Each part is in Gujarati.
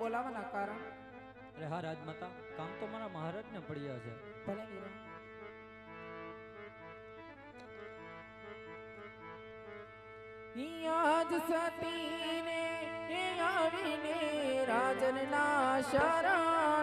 બોલાવવાના કારણ? અરે હા રાજમાતા કામ તો મારા મહારાજને પડ્યા છે. ભલે વીરા. યાદ સતીને આવીને રાજનના શરણ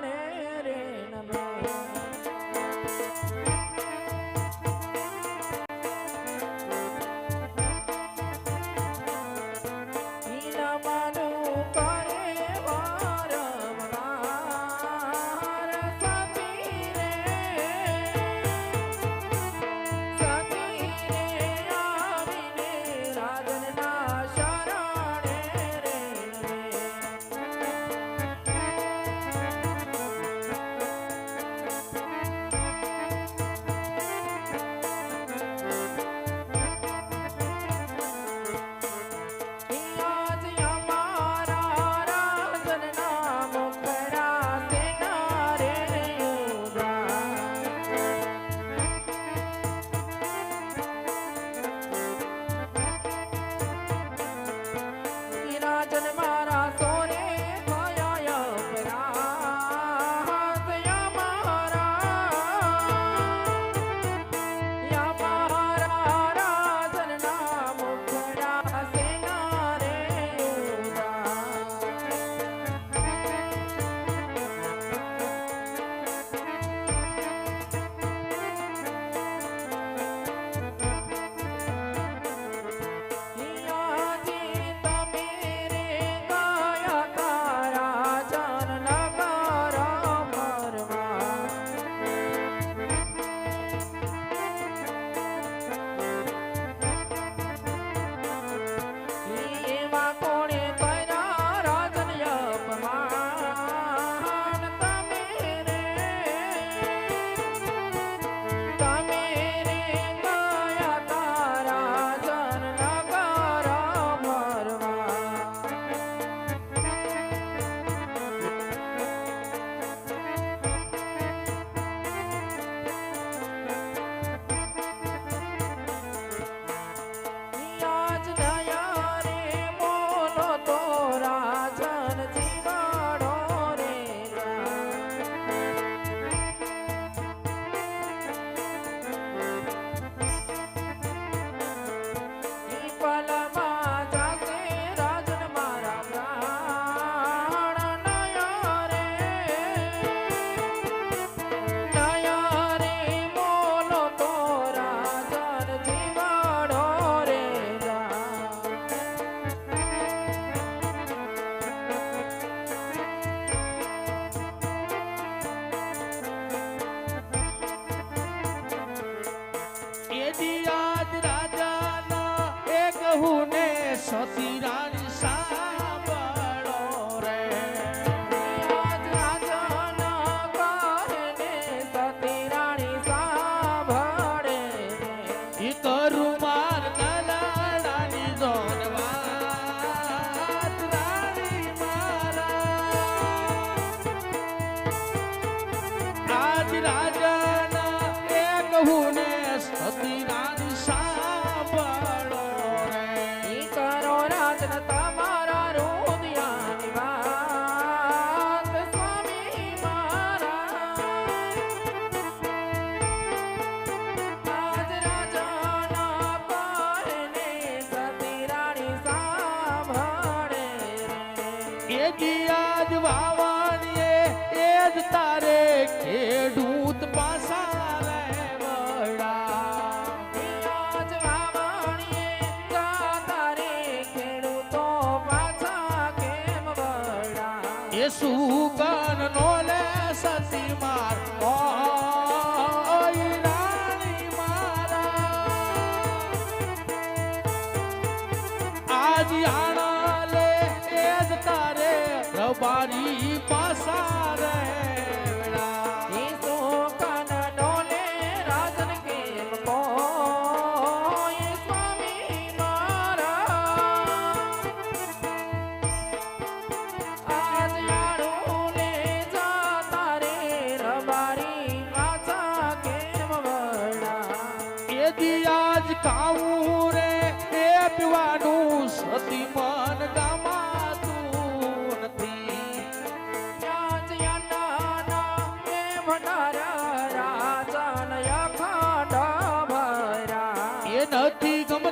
દિયા જ વાવા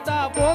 નથી ગમતા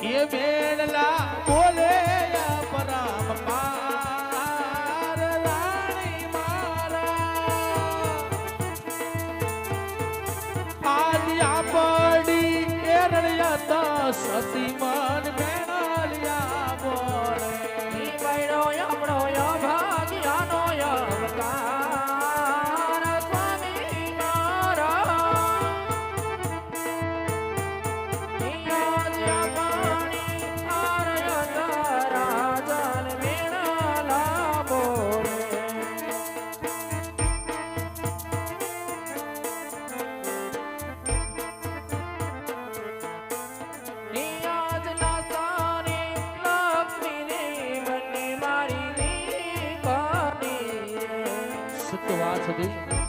એ મેળલા બોલે સત્યવા સુધી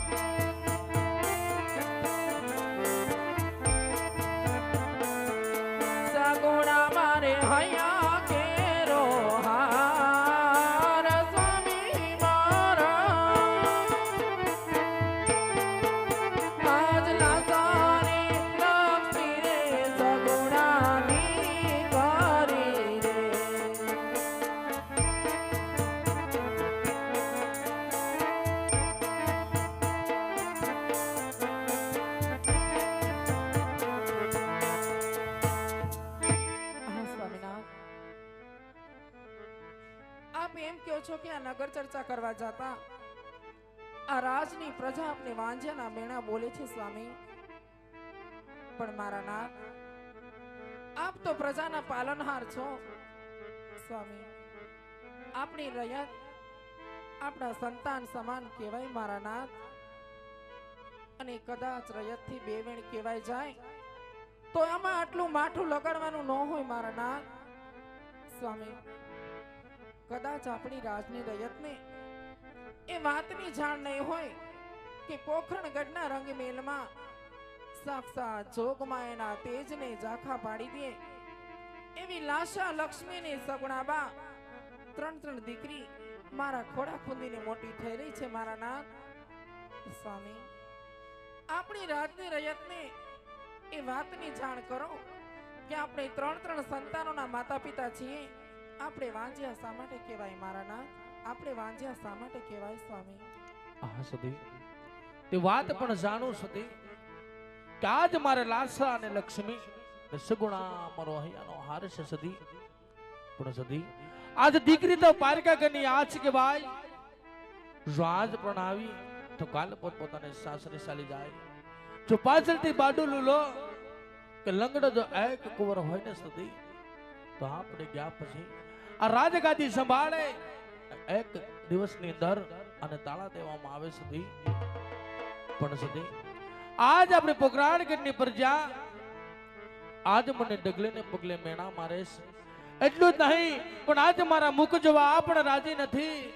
એમ કહો છો કે આ નગર ચર્ચા કરવા જતા? આ રાજની પ્રજા આપને વાંજ્યાના મેણા બોલે છે, સ્વામી. પણ મારા નાથ, આપ તો પ્રજાના પાલનહાર છો, સ્વામી. આપણી રયત, આપણા સંતાન સમાન કહેવાય, મારા નાથ. અને કદાચ રયતથી બે વેણ કહેવાય જાય, તો આમાં આટલું માઠું લગાડવાનું ન હોય, મારા નાથ. સ્વામી કદાચ આપણી રાજની રયતને એ વાતની જાણ નહીં હોય કે પોખરણગઢના રંગમેલમાં સાક્ષાત જોગમાં એના તેજને ઝાંખા પાડી દે એવી લાશા લક્ષ્મીને સગુણાબા ત્રણ ત્રણ દીકરી મારા ખોડા ખૂંદીને મોટી થઈ રહી છે, મારા નાથ. સ્વામી, આપણી રાજની રયતને એ વાતની જાણ કરો કે આપણે ત્રણ ત્રણ સંતાનોના માતા પિતા છીએ. આપણે વાંજ્યા શા માટે કહેવાય મારા નાથ આપણે વાંજ્યા શા માટે કહેવાય સ્વામી? હા સદી તે વાત પણ જાણું સદી કે આજ મારે લાસા અને લક્ષ્મી સગુણા મારો અહીંયાનો હાર છે સદી પણ સદી આજ દીકરી તો પારકા કરની આ છે કે ભાઈ જો આજ પણ આવી, તો કાલ પોત પોતાને સાસરે ચાલી જાય. જો પાછળથી બાડુલું લો કે લંગડો જો એક કુંવર હોય ને સદી તો આપણે ગયા પછી રાજગાદી સંભાળે. એક દિવસની અંદર અને તાળા દેવામાં આવે સુધી. પણ સુધી. આજ આપણે પોકરાણ ગઢની પ્રજા આજ મને ડગલે ને પગલે મેણા મારે. એટલું જ નહીં, પણ આજ મારા મુખ જોવા પણ રાજી નથી.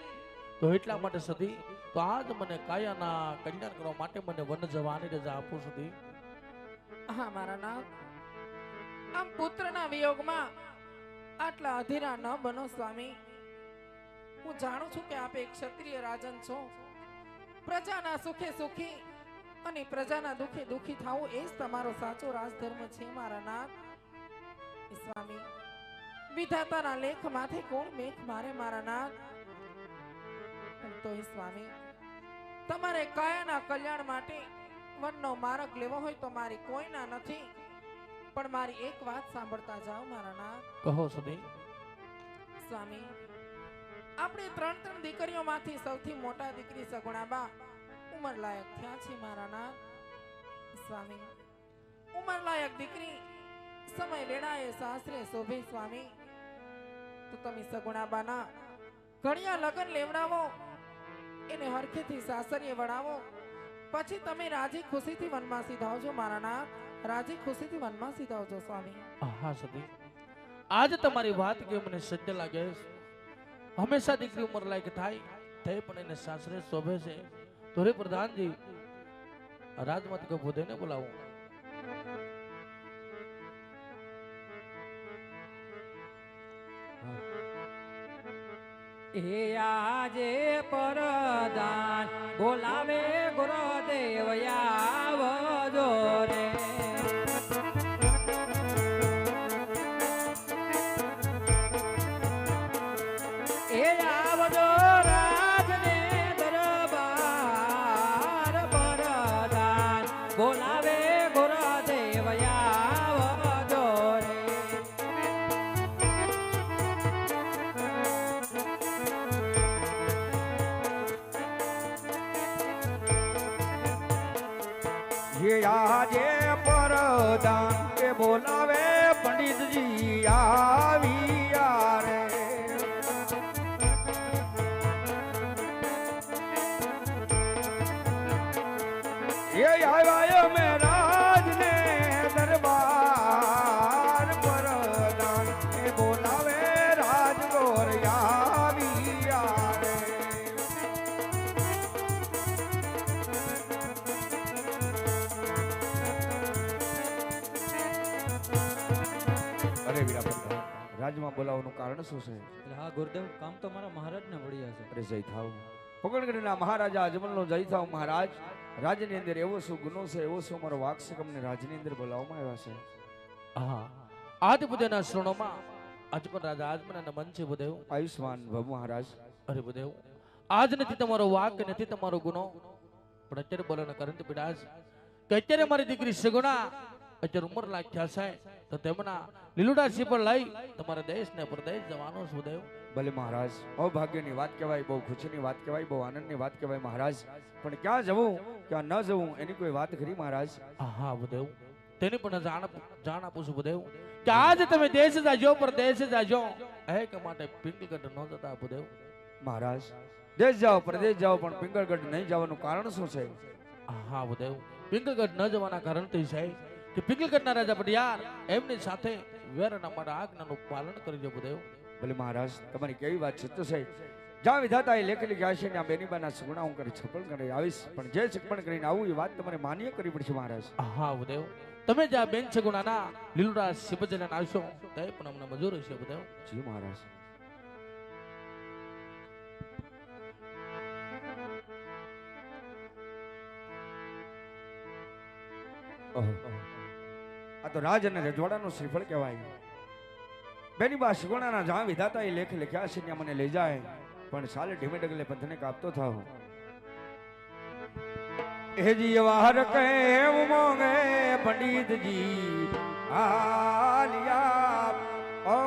તો એટલા માટે સુધી, તો આજ મને કાયાના કલ્યાણ કરવા માટે મને વન જવાની રજા આપો સુધી. હા, મારા નાથ આમ પુત્રના વિયોગમાં આટલા અધીરા ન બનો, સ્વામી. હું જાણું છું કે આપ એક ક્ષત્રિય રાજન છો. પ્રજાના સુખે સુખી અને પ્રજાના દુખે દુખી થવું એ જ તમારો સાચો રાજધર્મ છે, મારા નાથ. સ્વામી, વિધાતાના લેખ માથે કોણ મેઘ મારે, મારા નાથ? તો એ સ્વામી, તમારે કાયાના કલ્યાણ માટે વનનો માર્ગ લેવો હોય તો મારી કોઈના નથી. પણ મારી એક વાત સાંભળતા જાઓ મારા ના કહો સુધી સ્વામી આપણે ત્રણ ત્રણ દીકરીઓમાંથી સૌથી મોટા દીકરી સગુણાબા ઉંમર લાયક થયા છે મારા ના સ્વામી ઉંમર લાયક દીકરી સમય લેણાએ સાસરે શોભે સ્વામી. તો તમે સગુણાબાના ઘણિયા લગન લેવડાવો એને હરખેથી સાસરીએ વળાવો. પછી તમે રાજી ખુશીથી વનમાં સીધાવજો મારા નાથ. રાજી ખુશીથી વનમાં સીધા આવજો સ્વામી. હા સતી આજ તમારી વાત કે મને સજ્જ લાગે છે. હંમેશા દીકરી ઉંમર લાયક થાય તે પણ એને સાસરે શોભે છે. તો રે પ્રધાનજી રાજમત કે ભૂદેને બોલાવું. એ આજે પરદાન બોલાવે ગુરુદેવ આવજો બોલાવવાનું કારણ શું છે? એટલે હા ગુરુદેવ કામ તો મારા મહારાજને પડ્યા છે. અરે જય થાવ. પકડગઢના મહારાજા અજમલનો જય થાવ મહારાજ. રાજની અંદર એવો શું ગુનો છે એવો શું મારો વાક છે અમને રાજની અંદર બોલાવવામાં આવ્યા છે? હા. આદિ બુદ્ધના શ્રણોમાં અજમલ રાજા આજમના નમન છે બુદેવ. આયુષ્માન ભવ મહારાજ. અરે બુદેવ આજ નથી તમારો વાક નથી તમારો ગુનો. પણ અત્યારે બોલાના કારણ તો પીડા કે અત્યારે મારી દીકરી સગુણા અત્યારે ઉંમર લાગ્યા છે તો તેમના લીલુડા પર લઈ તમારા દેશ ને પ્રદેશ જવાનો સુદેવ ભલે મહારાજ અભાગ્યની વાત કહેવાય બહુ ખુશીની વાત કહેવાય બહુ આનંદની વાત કહેવાય મહારાજ પણ ક્યાં જવું ક્યાં ન જવું એની કોઈ વાત કરી મહારાજ? હા બુદેવ તેની પણ જાણ જાણ આપું છું બુદેવ કે આજ તમે દેશ જાજો પર દેશ જાજો. એ કે માટે પિંગલગઢ ન જતા બુદેવ મહારાજ દેશ જાઓ પ્રદેશ જાઓ પણ પિંગળગઢ નહીં જવાનું કારણ શું છે? હા બુદેવ પિંગલગઢ ન જવાના કારણથી છે કે પિંગલગઢના રાજા પટિયાર એમની સાથે વેરના મારા આજ્ઞાનું પાલન કરજો બુદેવ ભલે મહારાજ તમારી કેવી વાત છે? જ્યાં વિધાતા એ લેખેલી ગયા છે ત્યાં બેનીબાના સગુણા હું કરી છપણ કરી આવીશ. પણ જે છપણ કરીને આવું એ વાત તમારે માન્ય કરવી પડશે મહારાજ. હા બુદેવ તમે જ્યાં બેન છે ગુણાના લીલુડા શિવજન આવશો તે પણ અમને મજૂર છે બુદેવ જી મહારાજ. ઓહો. તો રાજ અને રજવાડાનું શ્રીફળ કહેવાય. બેની બા સુગુણાના જ્યાં વિધાતા એ લેખ લખ્યા છે ત્યાં મને લઈ જાય. પણ સાલે ઢીમે ડગલે પંથને કાપતો થાવ. હેજી વાહર કેમ મોંગે પંડિતજી, આલિયા ઓ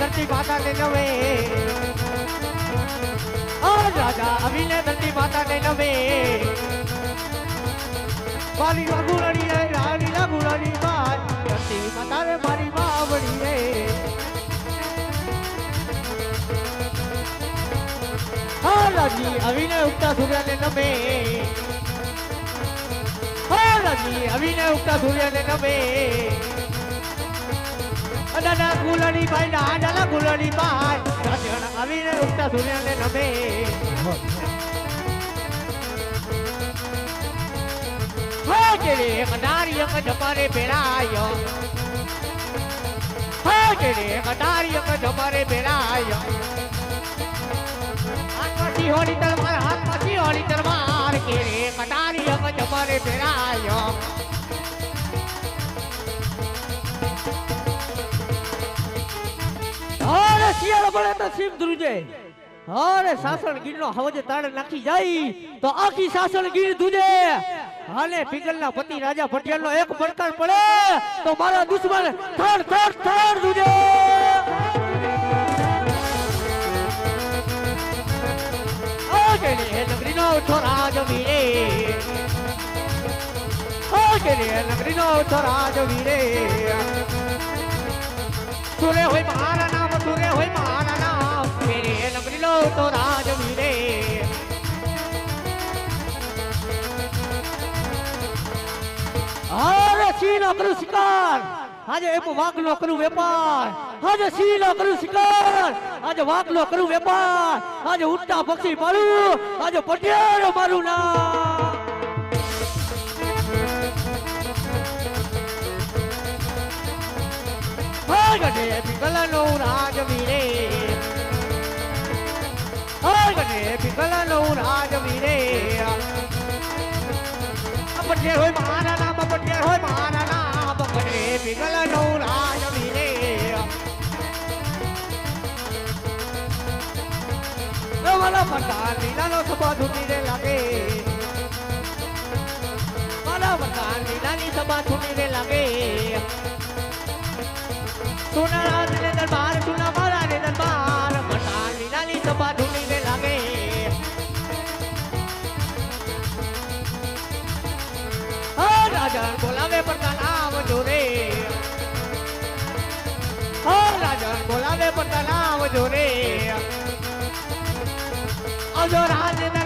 ધરતી માતા ને નવે. ઓ રાજા અભિને ધરતી માતા ને નવે. મારી લાગુરાણી રે, રાણી લાગુરાણી માં ધરતી માતા રે મારી બાવડી રે. હા રાજી અભિને ઉગતા સૂર્ય ને નમે. હા રાજી અભિને ઉગતા સૂર્ય ને નમે. દાદા ગુલાની ભાઈ દાદા ગુલાની ભાઈ રાજણ આવીને ઉગતા સૂર્યને નમે. હો કેરે એક નારી એક જમારે પેરાય હો કેરે એક નારી એક જમારે પેરાય હાથમાંથી હોળી તલવાર, હાથમાંથી હોળી તલવાર. કેરે કટારી એક જમારે પેરાય શિયાળો પડે તો સીમ ધ્રુજે અરે સાસણ ગીરનો હવજે તાળે નાખી જાય, તો આખી સાસણ ગીર ધુજે. હાલે પિંગલના પતિ રાજા પટિયાલનો એક પડકાર પડે, તો મારા દુશ્મન થડ થડ થડ ધુજે. નગરી નો છોરા જમીરે. આગે રે નગરીનો છોરા જમીરે. સુરે હોય નામ સુરે હોય મારા નામ મેરે નગરી લો તો રાજ વીરે. અરે સિંહ નો કરું શિકાર. આજે વાઘ નો કરું વેપાર. આજે સિંહ નો કરું શિકાર. આજે પટિયાર મારું નામ. ગઢે પિંગલનો રાજવીરે ગઢે પિંગલનો રાજવીરે પટેલ હોય મારા નામ હોય મારા નામ ગઢે પિંગલનો પટાર લીલાનો સભા ધૂટી રે લાગે પટાર લીલાની સભા રે લાગે રાજા બોલાવે પડતા નામ જોરે હો રાજા બોલાવે પડતા નામ જોરે અજો રાજ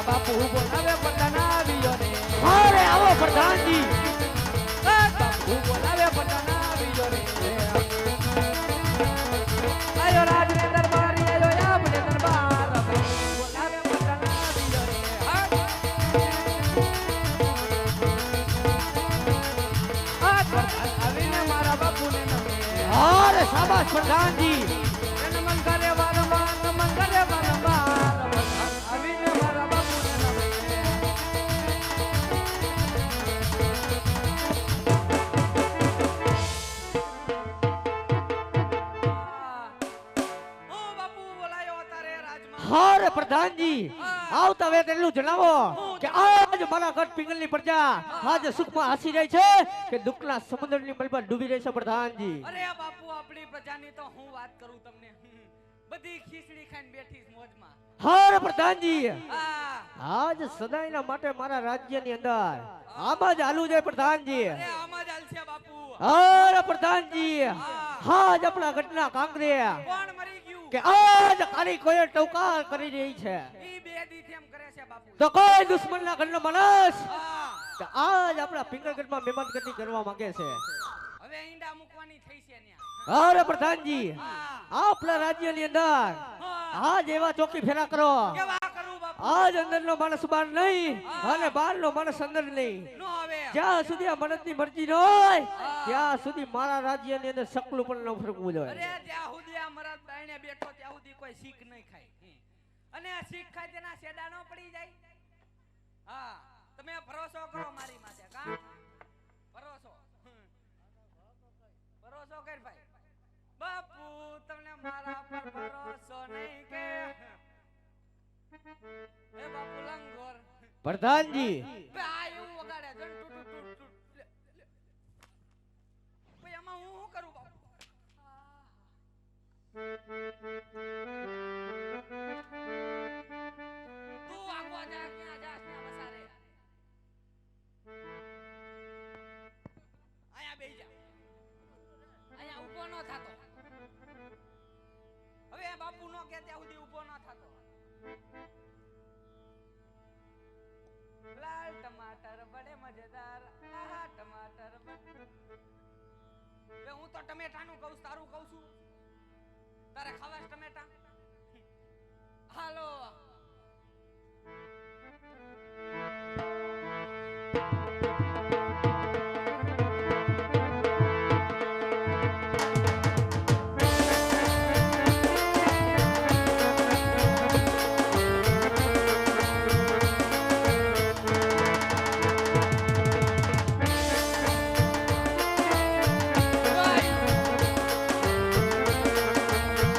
મારા બાપુ બોલાવે પટના આવ્યો ને અરે આવો પ્રધાનજી. બાપુ બોલાવે પટના આવ્યો ને આયો રાજ ને દરબારી આયો યાબ ને દરબાર. બોલાવે પટના આવ્યો ને હા. આ પ્રધાન આવીને મારા બાપુને નમે. અરે શાબાશ પ્રધાનજી. જણાવો કે આજ મારા પિંગલની પ્રજા આજ સુખમાં હસી રહી છે કે દુઃખના સમુદ્રની મલબા ડૂબી રહી છે પ્રધાનજી અરે બાપુ, આપણી પ્રજાની તો હું વાત કરું તમને. બધી ખીચડી ખાઈને બેઠી મોજમાં. અરે પ્રધાનજી. આજ સદાયના માટે મારા રાજ્યની અંદર આમાં જ હાલું છે પ્રધાનજી. આમાં જ હાલશે બાપુ. અરે પ્રધાનજી. આજ આપણા ઘટના કાંકરે કોણ મરી ગયું? કે આજ કાળી કોઈ ટોકાર કરી રહી છે. ઈ બે દીથી એમ કરે છે બાપુ. તો કોઈ દુશ્મનના ઘરનો માણસ હા. આજ આપણા પિંગળગઢમાં મહેમાનગતિ કરવા માંગે છે. હવે ઈંડા મૂકવાની થઈ છે ન્યા. અરે પ્રધાનજી. આપણા રાજ્યની અંદર આજ એવા ચોકી ફેરા કરો. આજ અંદર નો માણસ બહાર નહીં અને બહારનો માણસ અંદર નહીં. જ્યાં સુધી આ મનસની મરજી ન હોય, ત્યાં સુધી મારા રાજ્યની અંદર સકલું પણ ન ફરકવું જોઈએ. ત્યાં સુધી આ મરદ બાયણે બેઠો, ત્યાં સુધી કોઈ શીખ નહીં ખાય. અને આ શીખ ખાય તેના શેડા ન પડી જાય. હા, તમે ભરોસો કરો મારી માથે, કા? બાપુ તમને મારા પર ભરોસો નહીં કે? એ બાપુ લંગોર. પ્રધાનજી. બે આ એવું વગાડે જણ ટુ ટુ ટુ લે. આમાં હું શું કરું બાપુ? તું આગવા જા ક્યાં જાસ ના વસારે આયા બેહી જા. આયા ઊભો ન થાતો. કે ત્યાં સુધી ઊભો ન થતો. લાલ ટમાટર બડે મજેદાર, આહા ટમાટર બે હું તો ટમેટાનું કહું, તારું કહું છું. તારે ખાવા ટમેટા? હાલો.